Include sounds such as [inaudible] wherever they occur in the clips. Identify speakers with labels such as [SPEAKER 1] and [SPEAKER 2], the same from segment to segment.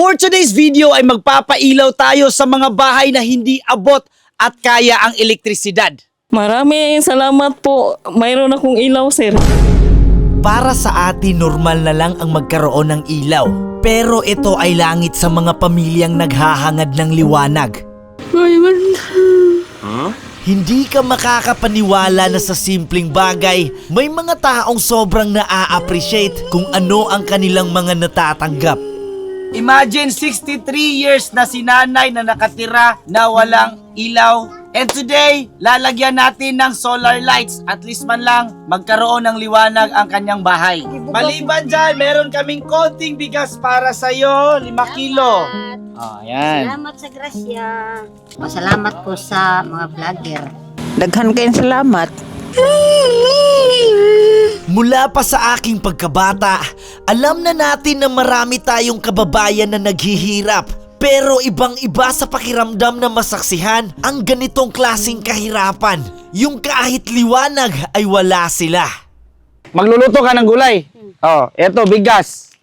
[SPEAKER 1] For today's video ay magpapailaw tayo sa mga bahay na hindi abot at kaya ang elektrisidad.
[SPEAKER 2] Maraming salamat po. Mayroon akong ilaw, sir.
[SPEAKER 1] Para sa atin, normal na lang ang magkaroon ng ilaw. Pero ito ay langit sa mga pamilyang naghahangad ng liwanag. Hindi ka makakapaniwala na sa simpleng bagay, may mga taong sobrang naa-appreciate kung ano ang kanilang mga natatanggap. Imagine 63 years na si nanay na nakatira na walang ilaw. And today, lalagyan natin ng solar lights. At least man lang magkaroon ng liwanag ang kanyang bahay. Maliban dyan, meron kaming konting bigas para sa'yo. 5 kilo. Oh, yan.
[SPEAKER 3] Salamat sa grasya. Masalamat po sa mga vlogger.
[SPEAKER 4] Daghan kayong salamat. [laughs]
[SPEAKER 1] Mula pa sa aking pagkabata, alam na natin na marami tayong kababayan na naghihirap. Pero ibang-iba sa pakiramdam na masaksihan ang ganitong klasing kahirapan. Yung kahit liwanag ay wala sila.
[SPEAKER 5] Magluluto ka ng gulay. Oh, eto bigas.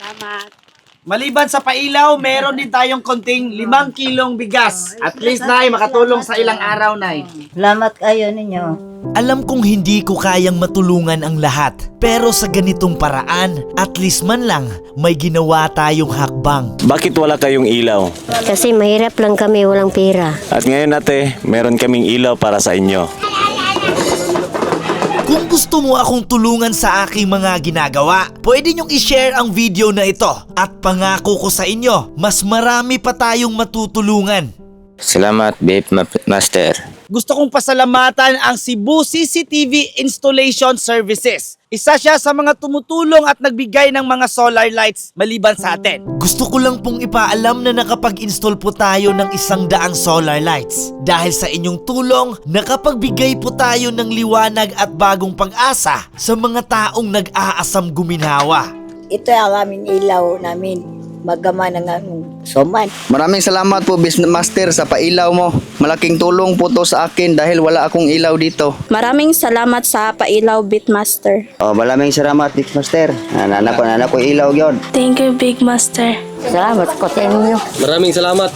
[SPEAKER 3] Salamat.
[SPEAKER 1] Maliban sa pailaw, meron din tayong konting 5 kilong bigas. At least, Nay, makatulong sa ilang araw, Nay.
[SPEAKER 3] Salamat kayo ninyo.
[SPEAKER 1] Alam kong hindi ko kayang matulungan ang lahat. Pero sa ganitong paraan, at least man lang, may ginawa tayong hakbang.
[SPEAKER 6] Bakit wala kayong ilaw?
[SPEAKER 7] Kasi mahirap lang kami, walang pera.
[SPEAKER 6] At ngayon ate, meron kaming ilaw para sa inyo.
[SPEAKER 1] Kung gusto mo akong tulungan sa aking mga ginagawa, pwede niyong i-share ang video na ito. At pangako ko sa inyo, mas marami pa tayong matutulungan.
[SPEAKER 8] Salamat, Babe Ma- Master.
[SPEAKER 1] Gusto kong pasalamatan ang Cebu CCTV Installation Services. Isa siya sa mga tumutulong at nagbigay ng mga solar lights maliban sa atin. Gusto ko lang pong ipaalam na nakapag-install po tayo ng isang daang solar lights. Dahil sa inyong tulong, nakapagbigay po tayo ng liwanag at bagong pag-asa sa mga taong nag-aasam guminhawa.
[SPEAKER 9] ito ang aming ilaw namin. Magama ng aming soman.
[SPEAKER 10] Maraming salamat po Business Master sa pailaw mo. Malaking tulong po to sa akin dahil wala akong ilaw dito.
[SPEAKER 11] Maraming salamat sa Pailaw Beatmaster.
[SPEAKER 10] Oh, maraming salamat Business Master. Nana ko nana ko ilaw yon.
[SPEAKER 11] Thank you, Big Master.
[SPEAKER 3] Salamat ko sa inyo.
[SPEAKER 8] Maraming salamat.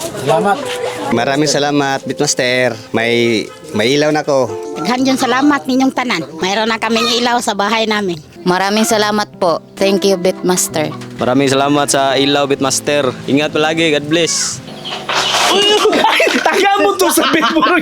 [SPEAKER 10] Maraming salamat Bitmaster. May may ilaw na ko.
[SPEAKER 3] Daghan salamat ninyong tanan. Mayroon na kaming ilaw sa bahay namin.
[SPEAKER 4] Maraming salamat po. Thank you, Bitmaster.
[SPEAKER 8] Maraming salamat sa ilaw, Bitmaster. Ingat palagi. God bless. [laughs]
[SPEAKER 1] Taga mo to sa Bitburo